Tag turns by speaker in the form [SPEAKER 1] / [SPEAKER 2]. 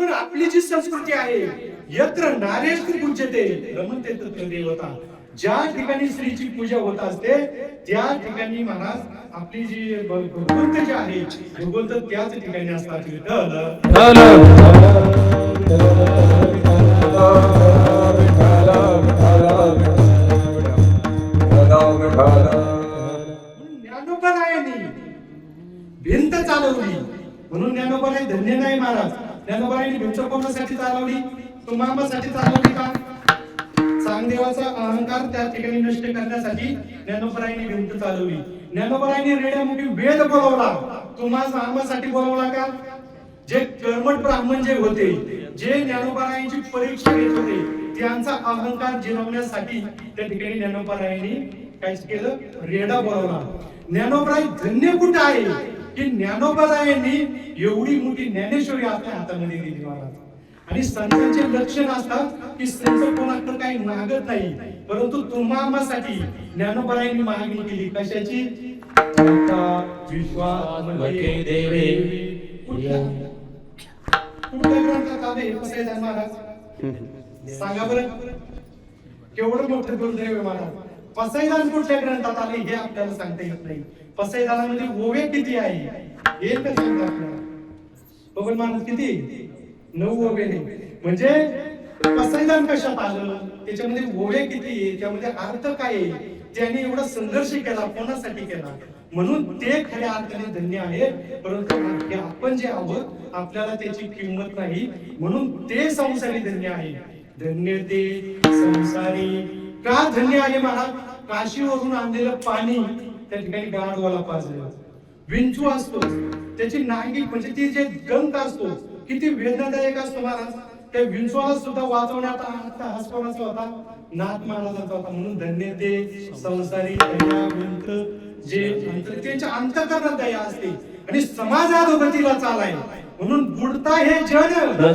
[SPEAKER 1] म्हणून आपली जी संस्कृती आहे यत्र नारेश्वर पूजते रमते तत्र देवता ज्या ठिकाणी स्त्रीची पूजा होत असते त्या ठिकाणी महाराज आपली जी भगवंत जे आहे भगवंत त्याच ठिकाणी असतात. विठ्ठल भिंत चालवली. म्हणून ज्ञानोबराय धन्य नाही महाराज. ज्ञानोबरायांनी भिंत कोणासाठी चालवली. तुम्हासाठी चालवली का? चांगदेवाचा अहंकार त्या ठिकाणी नष्ट करण्यासाठी ज्ञानोबराईने भिंत चालवली. ज्ञानोबराईने रेड्यामुखी वेद बोलवला. तुम्हा मामासाठी बोलवला का? जे कर्मट ब्राह्मण जे होते जे ज्ञानोबरायांची परीक्षा घेत होते त्यांचा अहंकार जिरवण्यासाठी त्या ठिकाणी ज्ञानोबरायांनी काय केलं रेडा बोलवला. ज्ञानोबराई धन्य कुठं आहे? की ज्ञानोबरायांनी एवढी मोठी ज्ञानेश्वरी आपल्या हातामध्ये दिली महाराज आणि संतांचे लक्षण असतात की संत कोणाकडे काही मागत नाही. परंतु तुम्हासाठी ज्ञानोबरायांनी मागणी केली. कशाची? आता विश्वास
[SPEAKER 2] देवे.
[SPEAKER 1] कुठल्या? कुठल्या ग्रंथात आले? पसायदान महाराज. सांगा बरं. केवढं मोठं दुर्दैव महाराज? पसैदान कुठल्या ग्रंथात आले हे आपल्याला सांगता येत नाही. पसैदानामध्ये ओवे किती आहे? हे तर सांगतो आपल्याला. बघून माणूस किती? नऊ ओवे म्हणजे पसैदान कशात आलं? त्याच्यामध्ये ओवे किती आहे? त्यामध्ये अर्थ काय आहे? त्याने एवढा संघर्ष केला कोणासाठी केला? म्हणून ते खऱ्या अर्थाने धन्य आहे. परंतु आपण जे आहोत आपल्याला त्याची किंमत नाही. म्हणून ते संसारी धन्य आहे. धन्य ते संसारी का धन्य आले महाराज? काशीवरून आणलेलं पाणी त्या ठिकाणी गाडवाला पाजलं. विंचू असतो. त्याची नांगी म्हणजे ती जे गंत असतो किती वेदनादायक असतो महाराज. त्या विंचवाला सुद्धा वाचवण्यात आता हसपणाचा होता. नाथ महाराजांचा होता. म्हणून धन्य ते संसारी दया विंत जे अंतर- त्यांच्या अंतकरणात दया असते आणि समाजात गतीला चालाय. म्हणून बुडता हे जन.